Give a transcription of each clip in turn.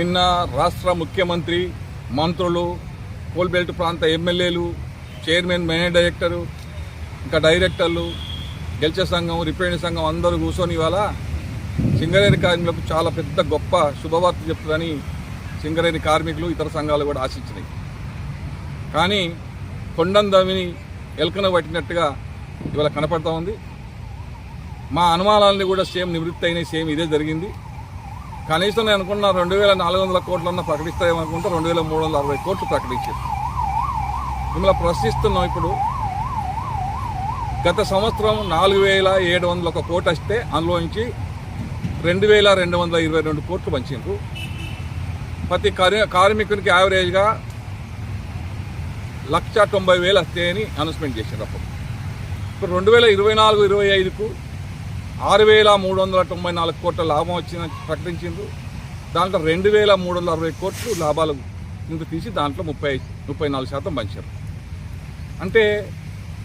నిన్న రాష్ట్ర ముఖ్యమంత్రి మంత్రులు కోల్బెల్ట్ ప్రాంత ఎమ్మెల్యేలు చైర్మన్ మేనేజ్ డైరెక్టరు ఇంకా డైరెక్టర్లు గెలిచే సంఘం రిపేరింగ్ సంఘం అందరూ కూర్చొని ఇవాళ సింగరేణి కార్మికులకు చాలా పెద్ద గొప్ప శుభవార్త చెప్తుందని సింగరేణి కార్మికులు ఇతర సంఘాలు కూడా ఆశించినాయి. కానీ కొండం దవిని ఎలకన పట్టినట్టుగా ఇవాళ కనపడతా ఉంది. మా అనుమానాలని కూడా సేమ్ నివృత్తి అయినాయి సేమ్ ఇదే జరిగింది. కనీసం నేను అనుకున్న రెండు వేల నాలుగు వందల కోట్లన్నా ప్రకటిస్తాయేమనుకుంటే రెండు వేల మూడు వందల అరవై కోట్లు ప్రకటించారు. మిమ్మల్ని ప్రశ్నిస్తున్నాం ఇప్పుడు. గత సంవత్సరం నాలుగు వేల ఏడు వందల ఒక కోటి వస్తే అందులోంచి రెండు వేల రెండు వందల ఇరవై రెండు కోట్లు పంచారు. ప్రతి కార్మి కార్మికునికి యావరేజ్గా లక్ష తొంభై వేలు వస్తాయని అనౌన్స్మెంట్ చేశారు అప్పుడు. ఇప్పుడు రెండు వేల ఇరవై నాలుగు ఇరవై ఐదుకు ఆరు వేల మూడు వందల తొంభై నాలుగు కోట్ల లాభం వచ్చిందని ప్రకటించిండ్రు. దాంట్లో రెండు వేల మూడు వందల అరవై కోట్లు లాభాలు కింద తీసి దాంట్లో ముప్పై ముప్పై నాలుగు శాతం పంచారు. అంటే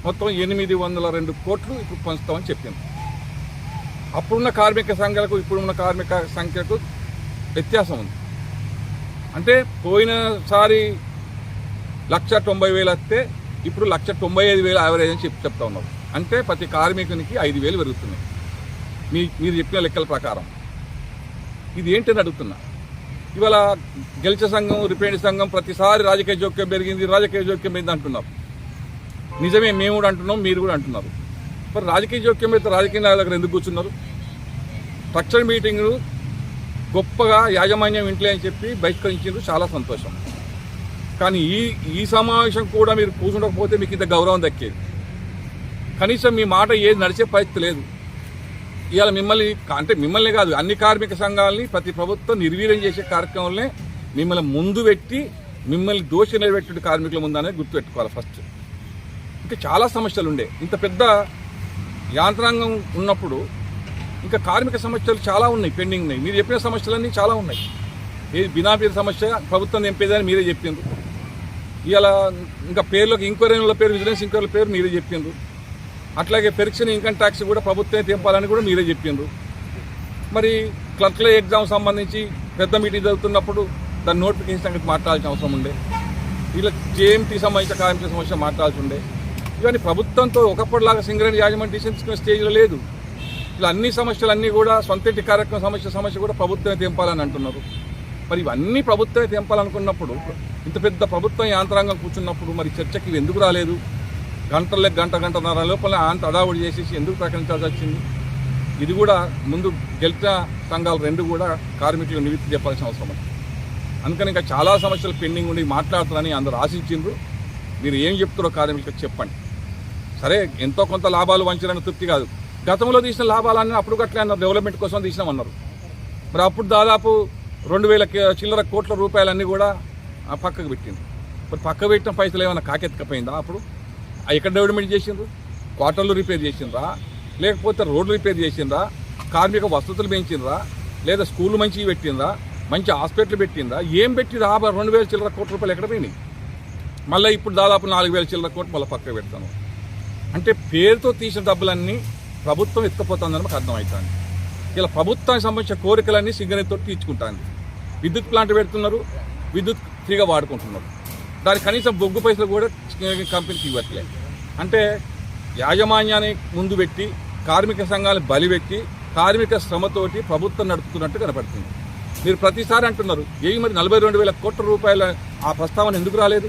మొత్తం ఎనిమిది వందల రెండు కోట్లు ఇప్పుడు పంచుతామని చెప్పింది అప్పుడున్న కార్మిక సంఖ్యలకు ఇప్పుడున్న కార్మిక సంఖ్యకు వ్యత్యాసం ఉంది. అంటే పోయినసారి లక్ష తొంభై వేలు వస్తే ఇప్పుడు లక్ష తొంభై ఐదు వేలు యావరేజ్ అని చెప్తా ఉన్నారు. అంటే ప్రతి కార్మికునికి ఐదు వేలు పెరుగుతున్నాయి. మీ మీరు చెప్పిన లెక్కల ప్రకారం. ఇది ఏంటని అడుగుతున్నా. ఇవాళ గెలిచే సంఘం రిపేర్ సంఘం ప్రతిసారి రాజకీయ జోక్యం పెరిగింది రాజకీయ జోక్యం పెరిగింది అంటున్నారు. నిజమే మేము కూడా అంటున్నాం మీరు కూడా అంటున్నారు. మరి రాజకీయ జోక్యం అయితే రాజకీయ నాయకుల దగ్గర ఎందుకు కూర్చున్నారు? స్ట్రక్చర్ మీటింగ్ గొప్పగా యాజమాన్యం ఇంట్లో అని చెప్పి బహిష్కరించారు చాలా సంతోషం. కానీ ఈ ఈ సమావేశం కూడా మీరు కూర్చుండకపోతే మీకు ఇంత గౌరవం దక్కేది. కనీసం మీ మాట ఏది నడిచే పరిస్థితి లేదు. ఇవాళ మిమ్మల్ని అంటే మిమ్మల్ని కాదు అన్ని కార్మిక సంఘాలని ప్రతి ప్రభుత్వం నిర్వీర్యం చేసే కార్యక్రమంలో మిమ్మల్ని ముందు పెట్టి మిమ్మల్ని దోషి నిలబెట్టే కార్మికుల ముందు అనేది గుర్తుపెట్టుకోవాలి ఫస్ట్. ఇంకా చాలా సమస్యలు ఉండే. ఇంత పెద్ద యాంత్రాంగం ఉన్నప్పుడు ఇంకా కార్మిక సమస్యలు చాలా ఉన్నాయి పెండింగ్ ఉన్నాయి. మీరు చెప్పిన సమస్యలన్నీ చాలా ఉన్నాయి. ఏది బినాపేరు సమస్య ప్రభుత్వం నింపేదని మీరే చెప్పిండ్రు. ఇవాళ ఇంకా పేర్లకు ఇంక్వైరీల పేరు విజిలెన్స్ ఇంక్వైరీల పేరు మీరే చెప్పిండ్రు. అట్లాగే పెరిక్షన్ ఇన్కమ్ ట్యాక్స్ కూడా ప్రభుత్వమే తెంపాలని కూడా మీరే చెప్పిండ్రు. మరి క్లర్క్ల ఎగ్జామ్ సంబంధించి పెద్ద మీటింగ్ జరుగుతున్నప్పుడు దాని నోటిఫికేషన్ సంగతి మాట్లాడాల్సిన అవసరం ఉండే. ఇలా జేఎంటీ సంబంధించిన కార్మిక సమస్య మాట్లాడాల్సి ఉండే. ఇవన్నీ ప్రభుత్వంతో ఒకప్పటిలాగా సింగరేణి యాజమాన్యం తీసుకున్న స్టేజ్లో లేదు. ఇలా అన్ని సమస్యలు అన్నీ కూడా సొంతటి కార్యక్రమ సమస్య సమస్య కూడా ప్రభుత్వమే తెంపాలని అంటున్నారు. మరి ఇవన్నీ ప్రభుత్వమే తెంపాలనుకున్నప్పుడు ఇంత పెద్ద ప్రభుత్వం యాంత్రాంగం కూర్చున్నప్పుడు మరి చర్చకి ఇవి ఎందుకు రాలేదు? గంటలే గంట గంటన్నర లోపల అంత అడావుడి చేసేసి ఎందుకు ప్రకటించాల్సి వచ్చింది? ఇది కూడా ముందు గెలిచిన సంఘాలు రెండు కూడా కార్మికులు నివృత్తి చెప్పాల్సిన అవసరం ఉంది. అందుకని ఇంకా చాలా సమస్యలు పెండింగ్ ఉండి మాట్లాడుతున్నారని అందరూ ఆశించిండ్రు. మీరు ఏం చెప్తారో కార్మికులకు చెప్పండి. సరే ఎంతో కొంత లాభాలు వంచారని తృప్తి కాదు. గతంలో తీసిన లాభాలన్నీ అప్పుడు అట్లే అన్నారు. డెవలప్మెంట్ కోసం తీసినామన్నారు మరి అప్పుడు దాదాపు రెండు వేల చిల్లర కోట్ల రూపాయలన్నీ కూడా ఆ పక్కకు పెట్టింది మరి పక్క పెట్టిన పైసలు ఏమైనా కాకెత్తకపోయిందా అప్పుడు? ఎక్కడ డెవలప్మెంట్ చేసిండ్రు? క్వార్టర్లు రిపేర్ చేసిండ్రా? లేకపోతే రోడ్లు రిపేర్ చేసిండ్రా? కార్మిక వసతులు పెంచిండ్రా? లేదా స్కూళ్ళు మంచివి పెట్టిందా మంచి హాస్పిటల్ పెట్టిందా ఏం పెట్టిండ్రా? ఆ రెండు వేల చిల్లర కోట్ల రూపాయలు ఎక్కడ పోయినాయి? మళ్ళీ ఇప్పుడు దాదాపు నాలుగు వేల చిల్లర కోట్లు మళ్ళీ పక్కకు పెడతాను. అంటే పేరుతో తీసిన డబ్బులన్నీ ప్రభుత్వం ఎత్తుకుపోతుందని మాకు అర్థమవుతుంది. ఇలా ప్రభుత్వానికి సంబంధించిన కోరికలన్నీ సింగరేణితో తీర్చుకుంటాను విద్యుత్ ప్లాంట్ పెడుతున్నారు విద్యుత్ ఫ్రీగా వాడుకుంటున్నారు. దాని కనీసం బొగ్గు పైసలు కూడా కంపెనీకి ఇవ్వట్లేదు అంటే యాజమాన్యాన్ని ముందు పెట్టి కార్మిక సంఘాలను బలిపెట్టి కార్మిక శ్రమతోటి ప్రభుత్వం నడుపుతున్నట్టు కనపడుతుంది. మీరు ప్రతిసారి అంటున్నారు ఏవి మరి నలభై రెండు వేల కోట్ల రూపాయల ఆ ప్రస్తావన ఎందుకు రాలేదు?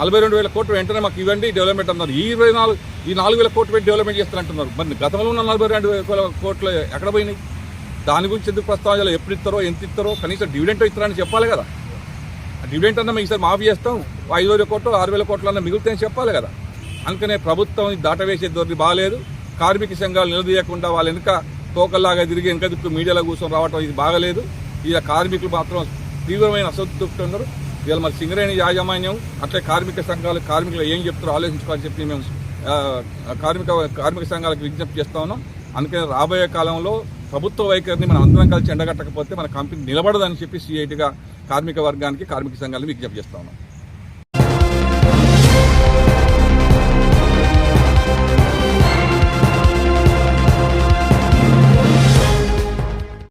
నలభై రెండు వేల కోట్లు వెంటనే మాకు ఇవ్వండి డెవలప్మెంట్ అన్నారు. ఈ ఇరవై నాలుగు ఈ నాలుగు వేల కోట్లు పెట్టి డెవలప్మెంట్ చేస్తారంటున్నారు మరి గతంలో ఉన్న నలభై రెండు వేల కోట్లు ఎక్కడ పోయినాయి? దాని గురించి ఎందుకు ప్రస్తావన ఎప్పుడు ఇస్తారో ఎంత ఇస్తారో కనీసం డివిడెంట్ ఇస్తారని చెప్పాలి కదా. డివిడెంట్ అన్న ఈసారి మాఫీ చేస్తాం. ఐదు వేల కోట్లు ఆరు వేల కోట్లు అన్న మిగులుతాయని చెప్పాలి కదా. అందుకనే ప్రభుత్వం దాటవేసే దొరికి బాగాలేదు. కార్మిక సంఘాలు నిలదీయకుండా వాళ్ళ వెనుక తోకల్లాగా తిరిగి వెనుక దిక్కు మీడియాలో కూర్చొని రావటం ఇది బాగలేదు. ఇలా కార్మికులు మాత్రం తీవ్రమైన అసంతృప్తి ఉన్నారు ఇవాళ మరి సింగరేణి యాజమాన్యం అట్లే కార్మిక సంఘాలు కార్మికులు ఏం చెప్తారో ఆలోచించుకోవాలని చెప్పి మేము కార్మిక కార్మిక సంఘాలకు విజ్ఞప్తి చేస్తా ఉన్నాం. అందుకని రాబోయే కాలంలో ప్రభుత్వ వైఖరిని మనం అందరం కలిసి ఎండగట్టకపోతే మన కంపెనీ నిలబడదని చెప్పి సిఐటిగా కార్మిక వర్గానికి కార్మిక సంఘాలను విజ్ఞప్తి చేస్తా ఉన్నాం.